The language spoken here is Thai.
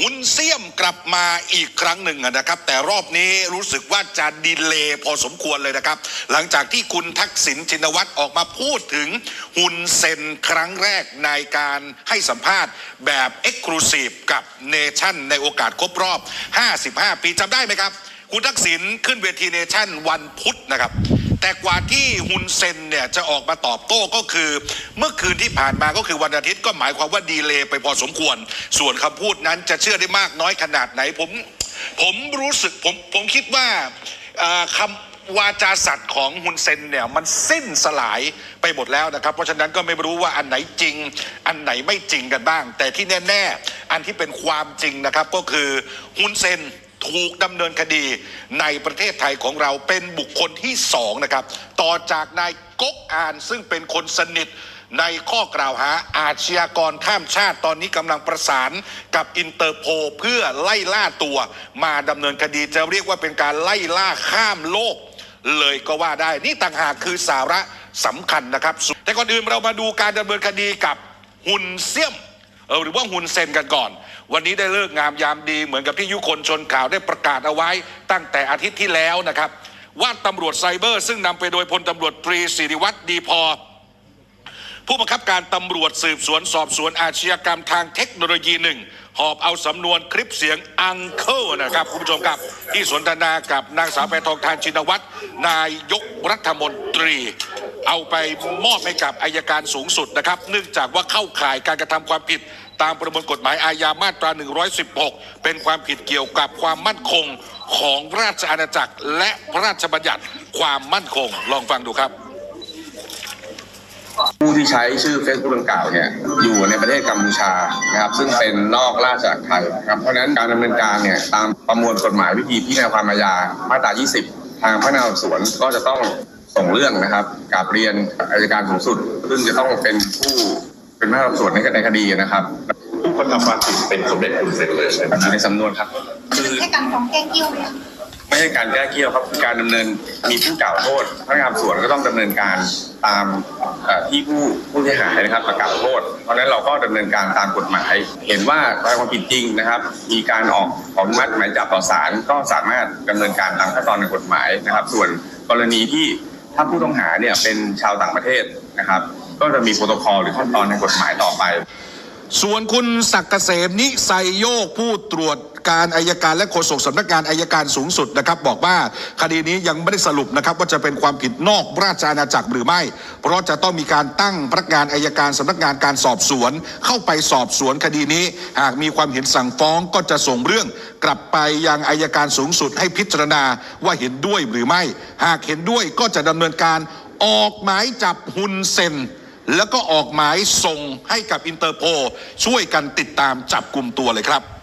หุนเซี่ยมกลับมาอีกครั้งหนึ่งนะครับ แต่รอบนี้รู้สึกว่าจะดีเลย์พอสมควรเลยนะครับ หลังจากที่คุณทักษิณชินวัตรออกมาพูดถึงฮุนเซนครั้งแรกในการให้สัมภาษณ์แบบเอ็กซ์คลูซีฟกับเนชั่นในโอกาสครบรอบ 55 ปีจำได้ไหมครับ คุณทักษิณขึ้นเวทีเนชั่นวันพุธนะครับ แต่กว่าที่ฮุนเซนเนี่ยจะออกมาตอบโต้ก็คือ เมื่อคืนที่ผ่านมาก็คือวันอาทิตย์ก็หมายความว่าดีเลย์ไปพอสมควร ส่วนคำพูดนั้นจะเชื่อได้มากน้อยขนาดไหนผมผมรู้สึกผมผมคิดว่าคำวาจาสัตว์ของฮุนเซนเนี่ยมันสิ้นสลายไปหมดแล้วนะครับ เพราะฉะนั้นก็ไม่รู้ว่าอันไหนจริง อันไหนไม่จริงกันบ้าง แต่ที่แน่ ๆ อันที่เป็นความจริงนะครับก็คือฮุนเซน ถูกดำเนินคดีในประเทศไทยของเราเป็นบุคคลที่สองนะครับ ต่อจากนายก๊กอานซึ่งเป็นคนสนิทในข้อกล่าวหาอาชญากรข้ามชาติตอนนี้กำลังประสานกับอินเตอร์โพเพื่อไล่ล่าตัวมาดำเนินคดีจะเรียกว่าเป็นการไล่ล่าข้ามโลก เลยก็ว่าได้นี่ต่างหากคือสาระสำคัญนะครับ แต่ก่อนอื่นเรามาดูการดำเนินคดีกับฮุนเซียม เออหรือว่าฮุนเซนกันก่อน วันนี้ได้เลิกงามยามดีเหมือนกับที่ยุคนชนข่าวได้ประกาศเอาไว้ ตั้งแต่อาทิตย์ที่แล้วนะครับ ว่าตำรวจไซเบอร์ ซึ่งนำไปโดยพลตำรวจตรีสิริวัตรดีพอ ผู้บังคับการตำรวจสืบสวนสอบสวนอาชญากรรมทางเทคโนโลยีหนึ่งหอบเอาสำนวนคลิปเสียงอังเคิลนะครับคุณผู้ชมครับ ที่สนทนากับนางสาวแพทองทานชินวัตรนายกรัฐมนตรี เอาไปมอบให้กับอายการสูงสุดนะครับ เนื่องจากว่าเข้าข่ายการกระทำความผิดตามประมวลกฎหมายอาญามาตรา 116 เป็นความผิดเกี่ยวกับความมั่นคงของราชอาณาจักร และพระราชบัญญัติความมั่นคง ลองฟังดูครับ ผู้ที่ใช้ชื่อ Facebook ดังกล่าวเนี่ยอยู่ในประเทศกัมพูชานะครับ ซึ่งเป็นนอกราชอาณาจักรไทยนะครับเพราะฉะนั้นการดำเนินการเนี่ยตามประมวลกฎหมายวิธีพิจารณาความอาญามาตรา 20 ทางพนักงานสอบสวนก็จะต้อง ส่งเรื่องนะครับกับเรียนอายการสูงสุด ซึ่งจะต้องเป็นผู้เป็นพนักงานสอบสวนในในคดีนะครับผู้กระทำความผิดเป็นสมเด็จคุณเสร็จเลยใช่ไหมอยู่ในสำนวนครับคือให้การฟ้องแกล้งเกี้ยวเนี่ยไม่ใช่การแก้เกี้ยวครับคือการดำเนินมีผู้กล่าวโทษพนักงานสอบสวนก็ต้องดำเนินการตามเอ่อที่ผู้ผู้เสียหายนะครับมากล่าวโทษ เพราะฉะนั้นเราก็ดำเนินการตามกฎหมาย เห็นว่ากระทำความผิดจริงนะครับ มีการออกขออนุมัติหมายจับต่อศาลก็สามารถดำเนินการตามขั้นตอนในกฎหมายนะครับ ส่วนกรณีที่ ถ้าผู้ต้องหาเนี่ยเป็นชาวต่างประเทศนะครับ ก็จะมีโปรโตคอลหรือขั้นตอนในกฎหมายต่อไป ส่วนคุณศักดิ์เกษมนิไซโยกผู้ตรวจ การอายการและโฆษกสำนักงานอายการสูงสุดนะครับบอกว่าคดีนี้ยังไม่ได้สรุปนะครับว่าจะเป็นความผิดนอกราชอาณาจักรหรือไม่ เพราะจะต้องมีการตั้งพนักงานอายการสำนักงานการสอบสวน เข้าไปสอบสวนคดีนี้ หากมีความเห็นสั่งฟ้องก็จะส่งเรื่องกลับไปยังอายการสูงสุดให้พิจารณาว่าเห็นด้วยหรือไม่ หากเห็นด้วยก็จะดำเนินการออกหมายจับฮุนเซนแล้วก็ออกหมายส่งให้กับอินเตอร์โพช่วยกันติดตามจับกลุ่มตัวเลยครับ